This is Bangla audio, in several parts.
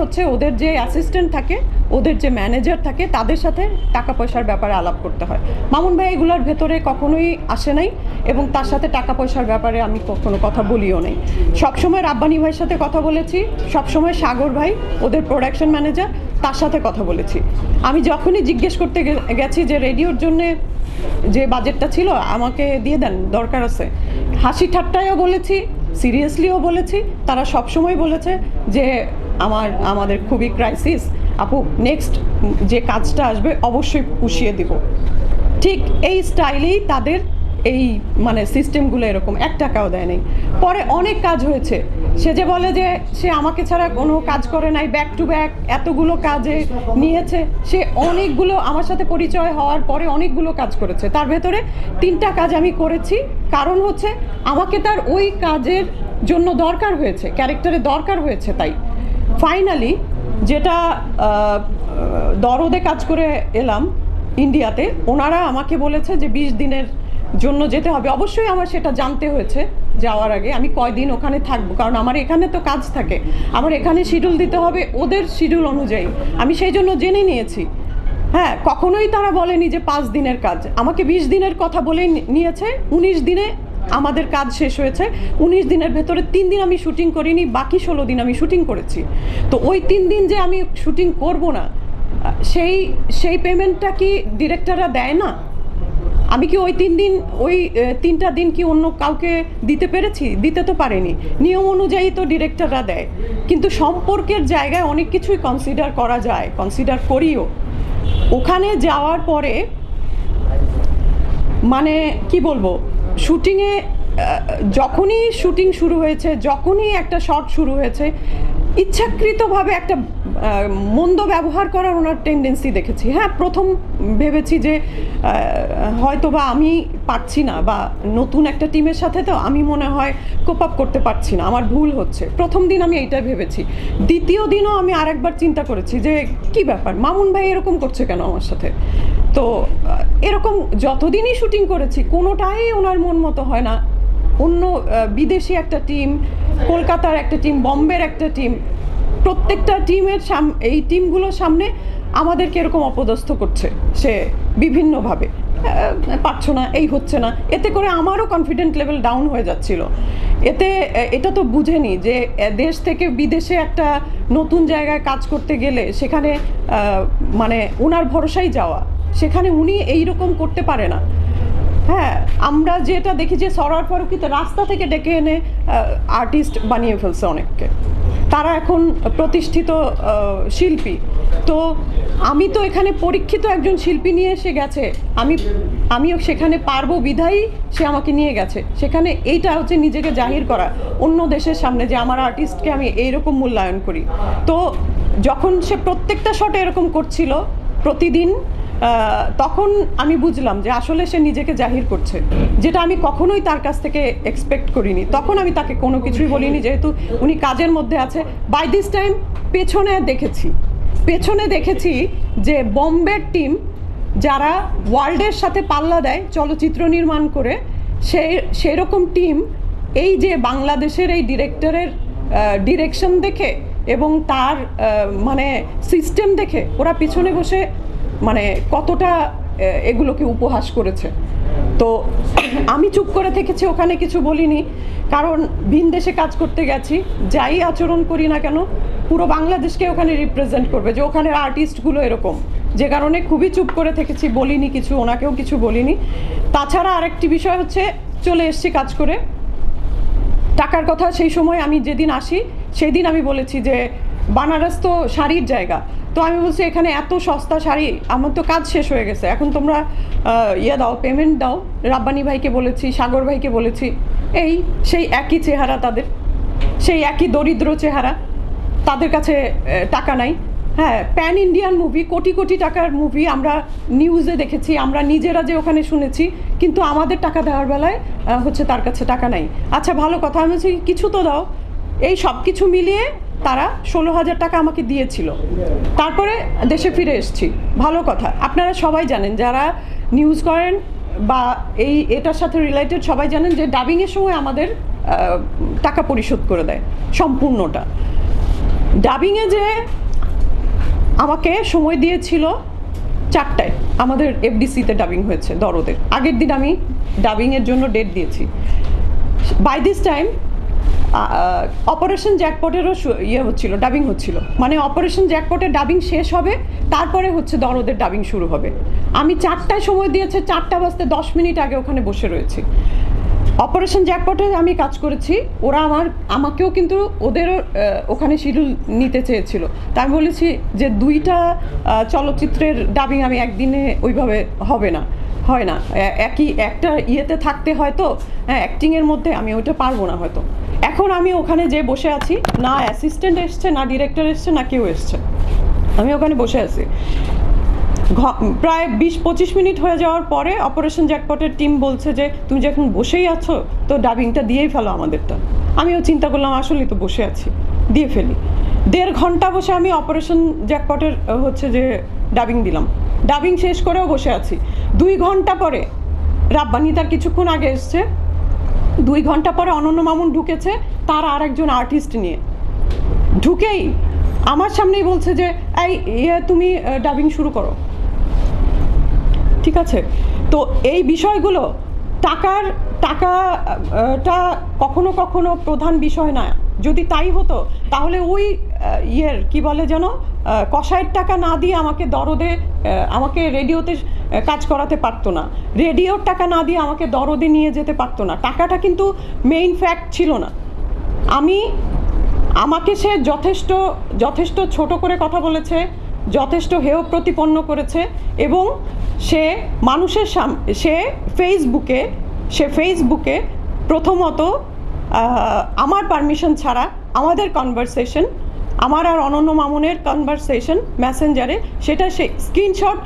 হচ্ছে ওদের যে অ্যাসিস্ট্যান্ট থাকে, ওদের যে ম্যানেজার থাকে, তাদের সাথে টাকা পয়সার ব্যাপারে আলাপ করতে হয়। মামুন ভাই এগুলোর ভেতরে কখনোই আসে নাই এবং তার সাথে টাকা পয়সার ব্যাপারে আমি কখনো কথা বলিও নাই। সবসময় রাব্বানি ভাইয়ের সাথে কথা বলেছি, সবসময় সাগর ভাই, ওদের প্রোডাকশন ম্যানেজার তার সাথে কথা বলেছি। আমি যখনই জিজ্ঞেস করতে গেছি যে রেডিওর জন্যে যে বাজেটটা ছিল, আমাকে দিয়ে দেন, দরকার আছে। হাসি ঠাট্টায়ও বলেছি সিরিয়াসলিও বলেছি, তারা সবসময় বলেছে যে আমার, আমাদের খুবই ক্রাইসিস আপু নেক্সট যে কাজটা আসবে অবশ্যই পুষিয়ে দিব। ঠিক এই স্টাইলেই তাদের এই মানে সিস্টেমগুলো এরকম, এক টাকাও দেয় নাই পরে অনেক কাজ হয়েছে। সে যে বলে যে সে আমাকে ছাড়া কোনো কাজ করে নাই ব্যাক টু ব্যাক এতগুলো কাজে নিয়েছে। সে অনেকগুলো আমার সাথে পরিচয় হওয়ার পরে অনেকগুলো কাজ করেছে। তার ভেতরে তিনটা কাজ আমি করেছি। কারণ হচ্ছে আমাকে তার ওই কাজের জন্য দরকার হয়েছে ক্যারেক্টারে দরকার হয়েছে তাই। ফাইনালি যেটা দরদে কাজ করে এলাম ইন্ডিয়াতে ওনারা আমাকে বলেছে যে বিশ দিনের জন্য যেতে হবে। অবশ্যই আমার সেটা জানতে হয়েছে যাওয়ার আগে। আমি কয়দিন ওখানে থাকব? কারণ আমার এখানে তো কাজ থাকে। আমার এখানে শিডিউল দিতে হবে ওদের শিডিউল অনুযায়ী। আমি সেই জন্য জেনে নিয়েছি। হ্যাঁ কখনোই তারা বলেনি যে পাঁচ দিনের কাজ। আমাকে বিশ দিনের কথা বলেই নিয়েছে। উনিশ দিনে আমাদের কাজ শেষ হয়েছে। উনিশ দিনের ভেতরে তিন দিন আমি শুটিং করিনি, বাকি ষোলো দিন আমি শুটিং করেছি। তো ওই তিন দিন যে আমি শুটিং করব না, সেই সেই পেমেন্টটা কি ডিরেক্টররা দেয় না? আমি কি ওই তিন দিন, ওই তিনটা দিন কি অন্য কাউকে দিতে পেরেছি? দিতে তো পারিনি। নিয়ম অনুযায়ী তো ডিরেক্টররা দেয়। কিন্তু সম্পর্কের জায়গায় অনেক কিছুই কনসিডার করা যায় কনসিডার করিও। ওখানে যাওয়ার পরে মানে কি বলব? শুটিংয়ে যখনই শুটিং শুরু হয়েছে, যখনই একটা শট শুরু হয়েছে, ইচ্ছাকৃতভাবে একটা মন্দ ব্যবহার করার ওনার টেন্ডেন্সি দেখেছি। হ্যাঁ প্রথম ভেবেছি যে হয়তো বা আমি পারছি না বা নতুন একটা টিমের সাথে তো আমি মনে হয় কোপ আপ করতে পারছি না, আমার ভুল হচ্ছে। প্রথম দিন আমি এইটা ভেবেছি। দ্বিতীয় দিনও আমি আরেকবার চিন্তা করেছি যে কি ব্যাপার, মামুন ভাই এরকম করছে কেন আমার সাথে? তো এরকম যতদিনই শুটিং করেছি, কোনোটাই ওনার মন মতো হয় না। অন্য বিদেশি একটা টিম কলকাতার একটা টিম বম্বের একটা টিম প্রত্যেকটা টিমের সাম, এই টিমগুলোর সামনে আমাদেরকে এরকম অপদস্থ করছে সে বিভিন্নভাবে। পারছ না, এই হচ্ছে না। এতে করে আমারও কনফিডেন্ট লেভেল ডাউন হয়ে যাচ্ছিল। এতে এটা তো বুঝেনি যে দেশ থেকে বিদেশে একটা নতুন জায়গায় কাজ করতে গেলে সেখানে মানে ওনার ভরসাই যাওয়া। সেখানে উনি এই রকম করতে পারে না। হ্যাঁ আমরা যেটা দেখি যে সরার ফারুকি তো রাস্তা থেকে ডেকে এনে আর্টিস্ট বানিয়ে ফেলছে অনেককে। তারা এখন প্রতিষ্ঠিত শিল্পী। তো আমি তো এখানে পরীক্ষিত একজন শিল্পী নিয়ে এসে গেছে। আমি, আমিও সেখানে পারব বিধায়ী, সে আমাকে নিয়ে গেছে। সেখানে এইটা হচ্ছে নিজেকে জাহির করা। অন্য দেশের সামনে যে আমার আর্টিস্টকে আমি এইরকম মূল্যায়ন করি। তো যখন সে প্রত্যেকটা শটে এরকম করছিল, প্রতিদিন তখন আমি বুঝলাম যে আসলে সে নিজেকে জাহির করছে, যেটা আমি কখনোই তার কাছ থেকে এক্সপেক্ট করিনি। তখন আমি তাকে কোনো কিছুই বলিনি, যেহেতু উনি কাজের মধ্যে আছে। বাই দিস টাইম পেছনে দেখেছি পেছনে দেখেছি যে বম্বের টিম যারা ওয়ার্ল্ডের সাথে পাল্লা দেয়, চলচ্চিত্র নির্মাণ করে সেই সেরকম টিম এই যে বাংলাদেশের এই ডিরেক্টরের ডিরেকশন দেখে এবং তার মানে সিস্টেম দেখে ওরা পিছনে বসে মানে কতটা এগুলোকে উপহাস করেছে। তো আমি চুপ করে থেকেছি, ওখানে কিছু বলিনি। কারণ ভিন দেশে কাজ করতে গেছি, যাই আচরণ করি না কেন, পুরো বাংলাদেশকে ওখানে রিপ্রেজেন্ট করবে, যে ওখানের আর্টিস্টগুলো এরকম। যে কারণে খুবই চুপ করে থেকেছি, বলিনি কিছু, ওনাকেও কিছু বলিনি। তাছাড়া আরেকটি বিষয় হচ্ছে, চলে এসছি কাজ করে। টাকার কথা সেই সময় আমি যেদিন আসি, সেদিন আমি বলেছি যে বানারস তো শাড়ির জায়গা। তো আমি বলছি, এখানে এত সস্তা শাড়ি, আমার তো কাজ শেষ হয়ে গেছে। এখন তোমরা ইয়ে দাও পেমেন্ট দাও। রাব্বানি ভাইকে বলেছি, সাগর ভাইকে বলেছি, এই সেই একই চেহারা তাদের, সেই একই দরিদ্র চেহারা। তাদের কাছে টাকা নাই। হ্যাঁ pan Indian movie crore crore টাকার মুভি আমরা নিউজে দেখেছি, আমরা নিজেরা যে ওখানে শুনেছি, কিন্তু আমাদের টাকা দেওয়ার বেলায় হচ্ছে তার কাছে টাকা নাই। আচ্ছা ভালো কথা, আমি বলছি, কিছু তো দাও। এই সব কিছু মিলিয়ে তারা ষোলো হাজার টাকা আমাকে দিয়েছিল। তারপরে দেশে ফিরে এসেছি। ভালো কথা। আপনারা সবাই জানেন, যারা নিউজ করেন বা এই এটার সাথে রিলেটেড সবাই জানেন যে ডাবিংয়ের সময় আমাদের টাকা পরিশোধ করে দেয়, সম্পূর্ণটা। ডাবিংয়ে যে আমাকে সময় দিয়েছিল চারটায়, আমাদের এফডিসিতে ডাবিং হয়েছে দরদের আগের দিন আমি ডাবিংয়ের জন্য ডেট দিয়েছি। বাই দিস টাইম অপারেশন জ্যাকপটেরও ইয়ে হচ্ছিল ডাবিং হচ্ছিল। মানে অপারেশন জ্যাকপটের ডাবিং শেষ হবে, তারপরে হচ্ছে দরদের ডাবিং শুরু হবে। আমি চারটায় সময় দিয়েছে, চারটা বাজতে দশ মিনিট আগে ওখানে বসে রয়েছি। অপারেশন জ্যাকপটে আমি কাজ করেছি, ওরা আমার, আমাকেও কিন্তু ওদেরও ওখানে শিডিউল নিতে চেয়েছিল। তাই বলেছি যে দুইটা চলচ্চিত্রের ডাবিং আমি একদিনে ওইভাবে হবে না, হয় না। একই, একটা ইয়েতে থাকতে হয়তো হ্যাঁ অ্যাক্টিংয়ের মধ্যে আমি ওইটা পারব না হয়তো। এখন আমি ওখানে যে বসে আছি, না অ্যাসিস্ট্যান্ট এসছে, না ডিরেক্টর এসছে, না কেউ এসছে। আমি ওখানে বসে আছি। প্রায় বিশ পঁচিশ মিনিট হয়ে যাওয়ার পরে অপারেশন জ্যাকপটের টিম বলছে যে, তুমি যখন বসেই আছো, তো ডাবিংটা দিয়েই ফেলো আমাদেরটা। আমিও চিন্তা করলাম, আসলেই তো বসে আছি, দিয়ে ফেলি। দেড় ঘণ্টা বসে আমি অপারেশন জ্যাকপটের হচ্ছে যে ডাবিং দিলাম। ডাবিং শেষ করেও বসে আছি। দুই ঘণ্টা পরে রাব্বানি তার কিছুক্ষণ আগে এসছে দুই ঘণ্টা পরে অনন্য মামুন ঢুকেছে, তার আর একজন আর্টিস্ট নিয়ে। ঢুকেই আমার সামনেই বলছে যে, এই ইয়ে তুমি ডাবিং শুরু করো। ঠিক আছে? তো এই বিষয়গুলো টাকার, টাকাটা কখনো কখনো প্রধান বিষয় না। যদি তাই হতো, তাহলে ওই ইয়ের, কি বলে যেন কষায়ের টাকা না দিয়ে আমাকে দরদে আমাকে রেডিওতে কাজ করাতে পারতো না। রেডিওর টাকা না দিয়ে আমাকে দরদে নিয়ে যেতে পারতো না। টাকাটা কিন্তু মেইন ফ্যাক্ট ছিল না। আমি, আমাকে সে যথেষ্ট যথেষ্ট ছোট করে কথা বলেছে, যথেষ্ট হেয় প্রতিপন্ন করেছে এবং সে মানুষের সাম, সে ফেসবুকে সে ফেসবুকে প্রথমত আমার পারমিশন ছাড়া আমাদের কনভারসেশন আমার আর অনন্য মামুনের কনভারসেশন মেসেঞ্জারে সেটা সে স্ক্রিনশট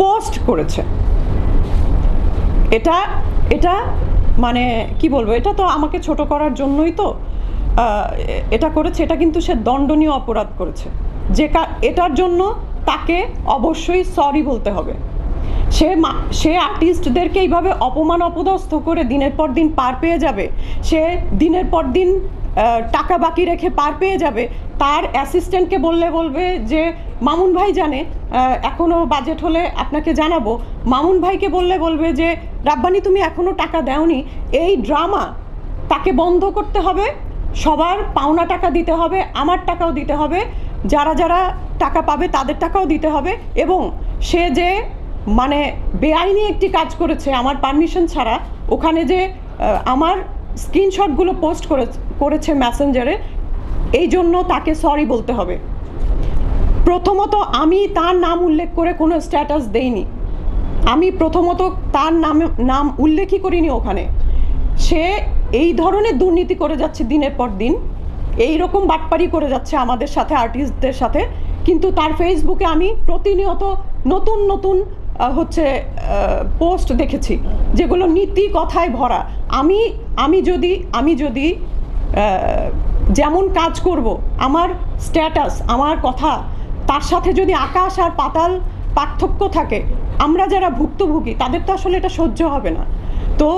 পোস্ট করেছে। এটা এটা মানে কি বলব, এটা তো আমাকে ছোট করার জন্যই তো এটা করেছে, এটা কিন্তু সে দণ্ডনীয় অপরাধ করেছে। যে এটার জন্য তাকে অবশ্যই সরি বলতে হবে। সে সে আর্টিস্টদেরকে এইভাবে অপমান অপদস্থ করে দিনের পর দিন পার পেয়ে যাবে। সে দিনের পর দিন টাকা বাকি রেখে পার পেয়ে যাবে তার অ্যাসিস্ট্যান্টকে বললে বলবে যে মামুন ভাই জানে আহ, এখনও বাজেট হলে আপনাকে জানাব। মামুন ভাইকে বললে বলবে যে রাব্বানি তুমি এখনও টাকা দেওনি এই ড্রামা তাকে বন্ধ করতে হবে সবার পাওনা টাকা দিতে হবে আমার টাকাও দিতে হবে যারা যারা টাকা পাবে তাদের টাকাও দিতে হবে। এবং সে যে মানে বেআইনি একটি কাজ করেছে আমার পারমিশন ছাড়া ওখানে যে আমার স্ক্রিনশটগুলো পোস্ট করে করেছে মেসেঞ্জারে, এই জন্য তাকে সরি বলতে হবে। প্রথমত আমি তার নাম উল্লেখ করে কোনো স্ট্যাটাস দেইনি। আমি প্রথমত তার নাম নাম উল্লেখই করিনি ওখানে। সে এই ধরনের দুর্নীতি করে যাচ্ছে দিনের পর দিন, এই রকম বাটপারি করে যাচ্ছে আমাদের সাথে, আর্টিস্টদের সাথে। কিন্তু তার ফেসবুকে আমি প্রতিনিয়ত নতুন নতুন হচ্ছে পোস্ট দেখেছি, যেগুলো নীতি কথায় ভরা। আমি আমি যদি আমি যদি যেমন কাজ করব, আমার স্ট্যাটাস আমার কথা, তার সাথে যদি আকাশ আর পাতাল পার্থক্য থাকে, আমরা যারা ভুক্তভোগী, তাদের তো আসলে এটা সহ্য হবে না। তো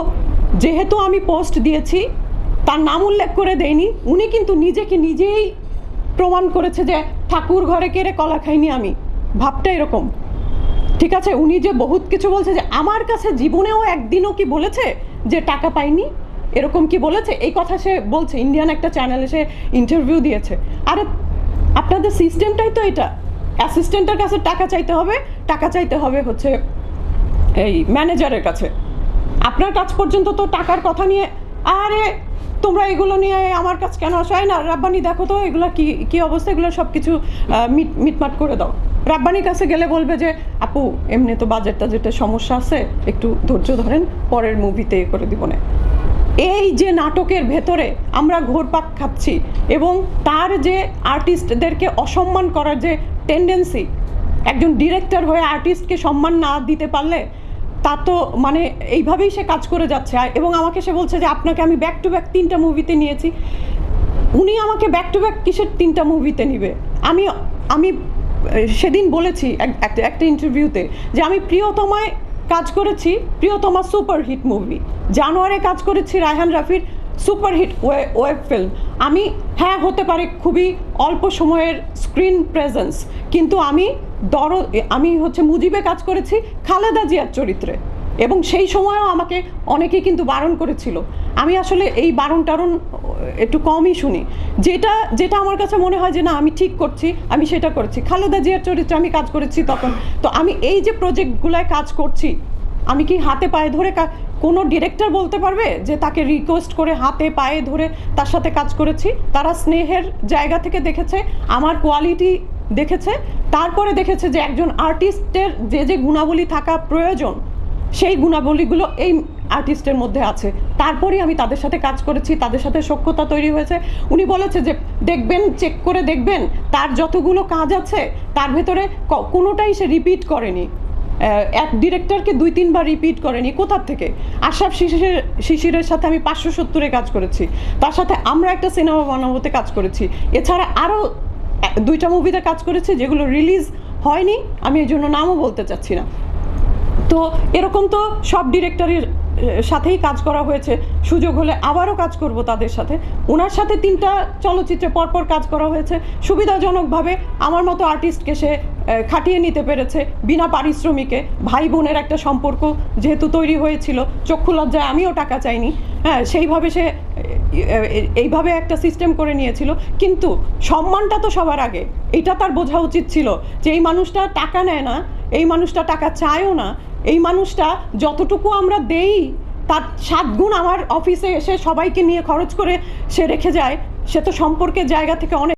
যেহেতু আমি পোস্ট দিয়েছি, তার নাম উল্লেখ করে দেয়নি উনি কিন্তু নিজেকে নিজেই প্রমাণ করেছে যে ঠাকুর ঘরে কেড়ে কলা খাইনি আমি। ভাবটা এরকম। ঠিক আছে? উনি যে বহুত কিছু বলছে যে, আমার কাছে জীবনেও একদিনও কি বলেছে যে, টাকা পাইনি? এরকম কি বলেছে? এই কথা সে বলছে। ইন্ডিয়ান একটা চ্যানেলে সে ইন্টারভিউ দিয়েছে। আরে, আপনাদের সিস্টেমটাই তো এটা। অ্যাসিস্ট্যান্টের কাছে টাকা চাইতে হবে, টাকা চাইতে হবে হচ্ছে এই ম্যানেজারের কাছে। আপনার কাছ পর্যন্ত তো টাকার কথা নিয়ে, আরে, তোমরা এগুলো নিয়ে আমার কাছে কেন আসো? না, রাব্বানি দেখো তো, এগুলো কি কি অবস্থা? এগুলো সব কিছু মিট, মিটমাট করে দাও। রাব্বানির কাছে গেলে বলবে যে, আপু, এমনি তো বাজেট টাজেটের সমস্যা আছে, একটু ধৈর্য ধরেন, পরের মুভিতে করে দিব না। এই যে নাটকের ভেতরে আমরা ঘোরপাক খাচ্ছি এবং তার যে আর্টিস্টদেরকে অসম্মান করার যে টেন্ডেন্সি একজন ডিরেক্টর হয়ে আর্টিস্টকে সম্মান না দিতে পারলে তা তো মানে এইভাবেই সে কাজ করে যাচ্ছে। এবং আমাকে সে বলছে যে, আপনাকে আমি ব্যাক টু ব্যাক তিনটা মুভিতে নিয়েছি। উনি আমাকে ব্যাক টু ব্যাক কিসের তিনটা মুভিতে নিবে? আমি আমি, সেদিন বলেছি এক- একটা একটা ইন্টারভিউতে যে, আমি প্রিয়তমায় কাজ করেছি প্রিয়তমা সুপারহিট মুভি। জানুয়ারে কাজ করেছি রায়হান রাফির সুপারহিট ওয়েব ফিল্ম। আমি হ্যাঁ হতে পারে খুবই অল্প সময়ের স্ক্রিন প্রেজেন্স, কিন্তু আমি দর, আমি হচ্ছে মুজিবে কাজ করেছি খালেদা জিয়ার চরিত্রে। এবং সেই সময়ও আমাকে অনেকেই কিন্তু বারণ করেছিল। আমি আসলে এই বারণ টারণ একটু কমই শুনি। যেটা যেটা আমার কাছে মনে হয় যে, না, আমি ঠিক করছি, আমি সেটা করেছি। খালেদা জিয়ার চরিত্রে আমি কাজ করেছি তখন। তো আমি এই যে প্রজেক্টগুলায় কাজ করছি, আমি কি হাতে পায়ে ধরে কোনো ডিরেক্টর বলতে পারবে যে, তাকে রিকোয়েস্ট করে হাতে পায়ে ধরে তার সাথে কাজ করেছি? তারা স্নেহের জায়গা থেকে দেখেছে, আমার কোয়ালিটি দেখেছে, তারপরে দেখেছে যে, একজন আর্টিস্টের যে যে গুণাবলী থাকা প্রয়োজন সেই গুণাবলীগুলো এই আর্টিস্টের মধ্যে আছে। তারপরেই আমি তাদের সাথে কাজ করেছি, তাদের সাথে সখ্যতা তৈরি হয়েছে। উনি বলেছে যে, দেখবেন চেক করে দেখবেন, তার যতগুলো কাজ আছে, তার ভেতরে কোনোটাই সে রিপিট করেনি। এক ডিরেক্টরকে দুই, তিনবার রিপিট করেনি। কোথার থেকে? আশরাফ শিশিরের শিশিরের সাথে আমি পাঁচশো সত্তরে কাজ করেছি। তার সাথে আমরা একটা সিনেমা বানাবোতে কাজ করেছি। এছাড়া আরও দুইটা মুভিতে কাজ করেছি, যেগুলো রিলিজ হয়নি। আমি এই জন্য নামও বলতে চাচ্ছি না। তো এরকম তো সব ডিরেক্টরের সাথেই কাজ করা হয়েছে। সুযোগ হলে আবারও কাজ করব তাদের সাথে। ওনার সাথে তিনটা চলচ্চিত্রে পরপর কাজ করা হয়েছে। সুবিধাজনকভাবে আমার মতো আর্টিস্টকে সে খাটিয়ে নিতে পেরেছে বিনা পারিশ্রমিকে। ভাই বোনের একটা সম্পর্ক যেহেতু তৈরি হয়েছিল, চক্ষু লজ্জায় আমিও টাকা চাইনি। হ্যাঁ সেইভাবে সে এইভাবে একটা সিস্টেম করে নিয়েছিল। কিন্তু সম্মানটা তো সবার আগে। এটা তার বোঝা উচিত ছিল যে এই মানুষটা টাকা নেয় না এই মানুষটা টাকা চায়ও না। এই মানুষটা যতটুকু আমরা দেই, তার সাত গুণ আমার অফিসে এসে সবাইকে নিয়ে খরচ করে সে রেখে যায়। সে তো সম্পর্কের জায়গা থেকে অনেক